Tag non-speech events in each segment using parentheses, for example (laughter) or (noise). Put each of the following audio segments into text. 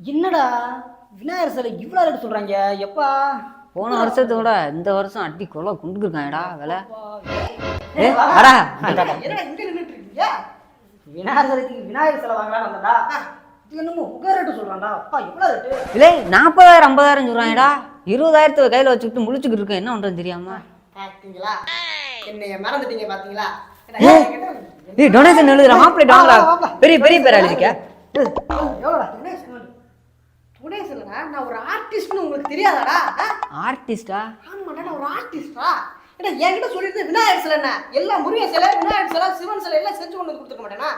என்னடா? விநாயகர் சிலை இவ்வளோ ரேட்டு சொல்கிறாங்க எப்பா? போன வருஷத்தை விட இந்த வருஷம் அடி கொலை குண்டுருக்காங்கடா விலை. இருக்கீங்க? விநாயகர் சிலைக்கு விநாயகர் சிலை வாங்கலாம் வந்தடா. இது என்னமோ உங்க ரேட்டு சொல்கிறான்டா அப்பா எவ்வளோ ரேட்டு இல்லை நாற்பதாயிரம் ஐம்பதாயிரம் சொல்கிறாங்கடா இருபதாயிரத்தை கையில் வச்சுக்கிட்டு முழிச்சுக்கிட்டு இருக்கேன். என்ன பண்ணுறது தெரியாம. பார்த்தீங்களா என்னைய மறந்துட்டீங்க பார்த்தீங்களா ஏய் டொனேஷன் எழுதுற மாப்பிள்ளை பெரிய பெரிய பேர் எழுதிக்க எவ்வளோடா டொனேஷன் இல்லைடா நான் ஒரு ஆர்டிஸ்ட்னு உங்களுக்கு தெரியாதாடா? ஆர்டிஸ்டா ஆமாடா நான் ஒரு ஆர்டிஸ்டா ஏடா என்கிட்ட சொல்லிட்டு விநாயகர் சிலை என்ன? எல்லாம் முருகன் சிலை விநாயகர் சிலை சிவன் சிலை எல்லாம் செஞ்சு கொண்டு வந்து கொடுத்துருக்க மாட்டேனா?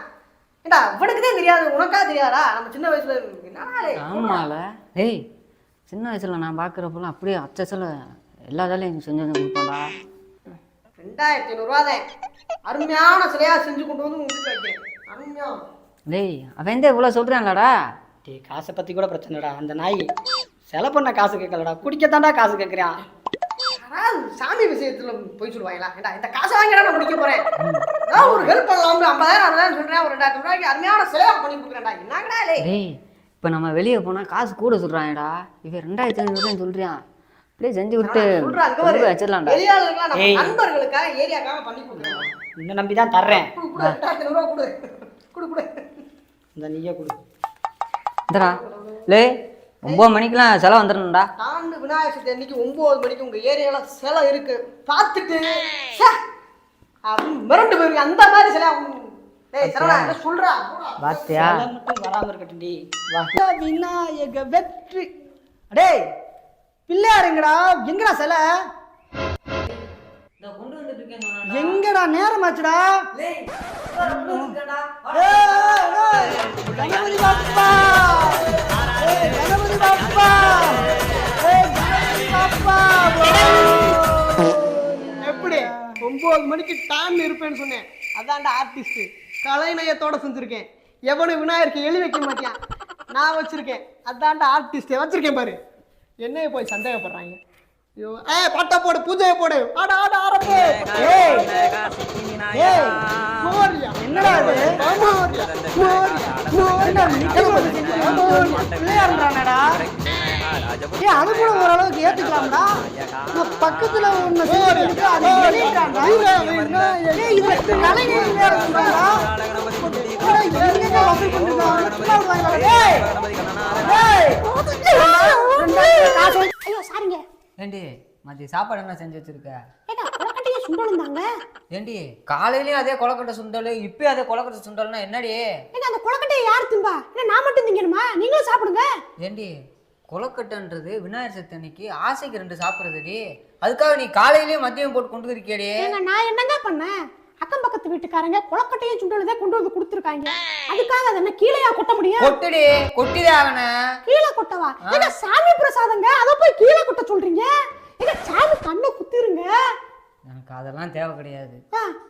தான் தெரியாது உனக்கா தெரியாதா? நம்ம சின்ன வயசுல என்னடா ஆமால. ஏய் சின்ன வயசுல நான் பார்க்குறப்பெல்லாம் அப்படியே அச்சசில் எல்லா வேலையும் செஞ்சு வந்து ரெண்டாயிரத்தி ஐநூறுரூவா தான். அருமையான சிலையா செஞ்சு கொண்டு வந்து உங்களுக்கு வைக்கிறேன். அருமையா. டேய் அவன் எந்த இவ்வளோ சொல்கிறான்லடா டேய் காசை பத்தி கூட பிரச்சனை இல்லடா. அந்த நாய் செலை பண்ண காசு கேட்கலடா. குடிக்கத்தாண்டா காசு கேட்குறான். சாமி விஷயத்துல போய் சொல்லுவாங்களா? ஏண்டா இந்த காசை வாங்கிடா நான் முடிக்க போறேன். ஏதாவது ஒரு ஹெல்ப் பண்ணலாம் ஐம்பதாயிரம் அறுபதாயிரம் சொல்றேன். ஒரு ரெண்டாயிரத்தி ரூபாய்க்கு அருமையான சிலையா பண்ணி கொடுக்குறேன்டா. என்னங்கடா லே டேய் இப்போ நம்ம வெளியே போனால் காசு கூட சொல்கிறாங்கடா இவன் ரெண்டாயிரத்தி ஐநூறு சொல்கிறான் அப்படியே செஞ்சு விட்டு வச்சிடலாம்டா. நண்பர்களுக்காக ஏரியாக்காக பண்ணி கொடுக்குறேன் உன்னை நம்பி தான் தர்றேன் ஐநூறுரூவா குடு குடு. இந்த நீயே கொடு. இந்தடா. லே ஒம்பது மணிக்கெலாம் செலவு வந்துடணும்டா. ஆண்டு விநாயகர் சதுர்த்தி அன்னைக்கு ஒன்பது மணிக்கு உங்க ஏரியால சிலை இருக்கு. பார்த்துட்டு ச்சே, மிரண்டு போயிருங்க அந்த மாதிரி சிலை டேய் சரவணா என்ன சொல்றா? பாத்தியா? சிலை மட்டும் வராம இருக்கட்டும்டி. வா. விநாயக வெற்றி. டேய் பிள்ளையாருங்கடா எங்கடா சிலை? எங்கடா நேரமாச்சுடா? ஏய், ஏய், கணபதி பாப்பா கணபதி எப்படி? ஒன்பது மணிக்கு டைம் இருப்பேன்னு சொன்னேன். அதான்டா ஆர்டிஸ்ட் கலைநயத்தோட செஞ்சிருக்கேன். எவனும் விநாயகருக்கு எழுதி வைக்க மாட்டியான். நான் வச்சிருக்கேன். அதான்டா ஆர்டிஸ்ட் வச்சிருக்கேன் பாரு. என்னைய போய் சந்தேகப்படுறாங்க. ஐயோ. ஏய் பாட்டா போடு பூஜையை போடு. ஆட ஆட ஆரம்பு. ஏய். ஏய் மோரியா என்னடா இது? மோரியா மோரியா மோரியா நிக்க மோரியா பிள்ளையாருன்றானடா ஏய் அது கூட ஓரளவுக்கு ஏத்துக்கலாம்டா. நான் பக்கத்துல ஒண்ணு செஞ்சுட்டு அது ஏய் எங்க வசூல் ஏய். ஏய். காசு ஐயோ சாரிங்க. ஏண்டி மதிய சாப்பாடு என்ன செஞ்சு வச்சிருக்க? சுண்டல் தாங்க ஏண்டி காலையிலயும் அதே கொலக்கட்டை சுண்டல் இப்பயும் அதே கொலக்கட்டை சுண்டல்னா என்னடி? ஏங்க அந்த கொலக்கட்டையை யார் திம்பா? என்ன நான் மட்டும் திங்கணுமா? நீங்களும் சாப்பிடுங்க. ஏண்டி கொலக்கட்டைன்றது விநாயகர் சதுர்த்தி அன்னைக்கு ஆசைக்கு ரெண்டு சாப்பிட்றதுடி. அதுக்காக நீ காலையிலயும் மதியம் போட்டு கொண்டு இருக்கியடி நான் என்னங்க பண்ணேன்? அக்கம் பக்கத்து வீட்டுக்காரங்க கொலக்கட்டையும் சுண்டல் கொண்டு வந்து கொடுத்துருக்காங்க. அதுக்காக அதை என்ன கீழேயா கொட்ட முடியும்? கொட்டுடி கொட்டிதே ஆகண கீழே கொட்டவா? ஏங்க சாமி பிரசாதங்க? அதை போய் கீழே கொட்ட சொல்றீங்க? ஏங்க சாமி கண்ணை குத்திருங்க. எனக்கு அதெல்லாம் தேவை கிடையாது.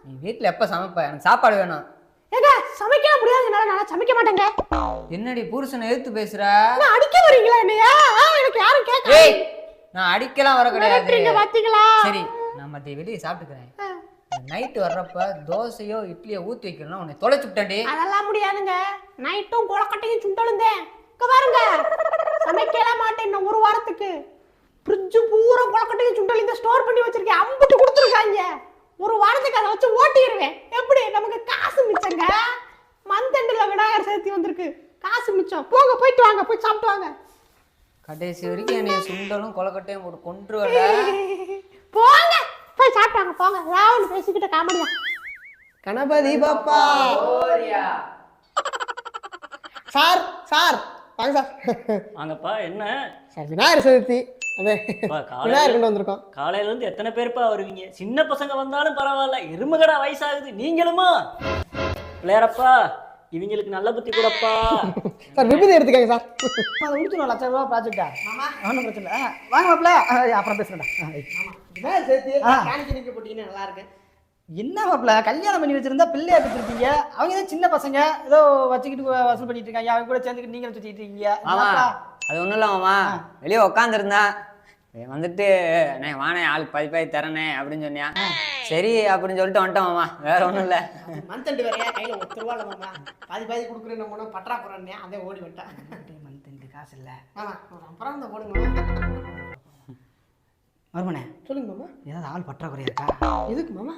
நீ வீட்டில் எப்போ சமைப்ப? எனக்கு சாப்பாடு வேணும். ஏங்க சமைக்க முடியாது. என்னால நான் சமைக்க மாட்டேங்க. என்னடி புருஷனை எதிர்த்து பேசுற? அடிக்க வரீங்களா என்னையா? ஆ, எனக்கு யாரும் கேட்க நான் அடிக்கலாம் வர கிடையாது. சரி நான் மதிய வெளியே சாப்பிட்டுக்கிறேன். ஆ. நைட்டு வர்றப்ப தோசையோ இட்லியோ ஊற்றி வைக்கணும் உன்னை தொலைச்சு விட்டேன்டி. அதெல்லாம் முடியாதுங்க. நைட்டும் கொலக்கட்டையும் சுண்டலுந்தேன். இங்க பாருங்க. சமைக்கல மாட்டேன் இன்னும் ஒரு வாரத்துக்கு. ஃப்ரிட்ஜ் பூரா கொலக்கட்டையும் சுண்டல் இந்த ஸ்டோர் பண்ணி வச்சிருக்கேன். அம்புட்டு கொடுத்துருக்காங்க. ஒரு வாரத்துக்கு அதை வச்சு ஓட்டிடுவேன். எப்படி? நமக்கு காசு மிச்சங்க. மந்தண்டில் விநாயகர் சதுர்த்தி வந்திருக்கு. காசு மிச்சம். போங்க போயிட்டு வாங்க. போய் சாப்பிட்டு வாங்க. கடைசி வரைக்கும் என்னைய சுண்டலும் கொலக்கட்டையும் போட்டு வர (laughs) போங்க. போய் சாப்பிட்டாங்க போங்க. ஏதாவது பேசிக்கிட்ட காமெடியா கணபதி பாப்பா. Sir sir. வாங்க சார். வாங்கப்பா என்ன? சார் விநாயகர் சதுர்த்தி. அதே விநாயகர் கொண்டு வந்திருக்கோம். காலையில இருந்து எத்தனை பேருப்பா வருவீங்க? சின்ன பசங்க வந்தாலும் பரவாயில்ல. எருமகடா வயசாகுது. நீங்களுமா? பிள்ளையாரப்பா இவங்களுக்கு நல்ல புத்தி கூடப்பா. (laughs) சார் விபதி எடுத்துக்கங்க சார். அதை முடிச்சிடும் லட்சம் ரூபா ப்ராஜெக்டா ஒன்றும் பிரச்சனை இல்லை. வாங்க மாப்பிள்ள. அப்புறம் பேசுகிறேன்டா நிற்க போட்டீங்கன்னா நல்லா இருக்கு. என்ன மாப்பிள்ள கல்யாணம் பண்ணி வச்சிருந்தா பிள்ளைய வச்சிருப்பீங்க. அவங்க தான் சின்ன பசங்க ஏதோ வச்சுக்கிட்டு வசூல் பண்ணிட்டு இருக்காங்க. அவங்க கூட சேர்ந்துக்கிட்டு நீங்களும் சுத்திட்டு இருக்கீங்க? அது ஒன்றும் இல்லை மாமா. வெளியே உட்காந்துருந்தேன் வந்துட்டு அண்ணே வானே ஆளுக்கு பாதி பாதி தரனே அப்படின்னு சொன்னியான் சரி அப்படின்னு சொல்லிட்டு வந்துட்டோம் மாமா. வேற ஒன்றும் இல்லை. மந்த் எண்டு வேறையா? கையில் ஒத்து ரூபா இல்லைம்மா பாதி பாதி கொடுக்குறேன் நம்ம பற்றா போகிறேன் அதே ஓடி விட்டேன் மந்த் காசு இல்லை. மாமா ஒரு அப்புறம் அந்த போடுங்க மருமனே சொல்லுங்க மாமா. ஏதாவது ஆள் பற்றாக்குறையா இருக்கா எதுக்கு மாமா?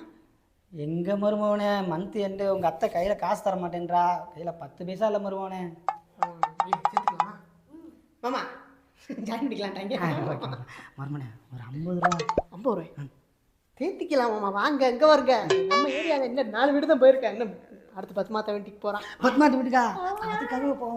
எங்க மருமவனே மந்த் எண்டு உங்க அத்தை கையில காசு தர மாட்டேன்றா. கையில பத்து பைசா இல்லை மருமவனே மாமா ஜாயின் பண்ணிக்கலாம்ட்டாங்க மருமனே ஒரு ஐம்பது ரூபா. ஐம்பது ரூபாய்? தேத்திக்கலாம் மாமா. வாங்க எங்க வருங்க நம்ம ஏரியாவில் என்ன நாலு வீடு தான் போயிருக்கேன் இன்னும் அடுத்த பத்து மாத்த வேண்டிக்கு போறான். பத்து மாட்டு வீட்டுக்கா? அதுக்காகவே போ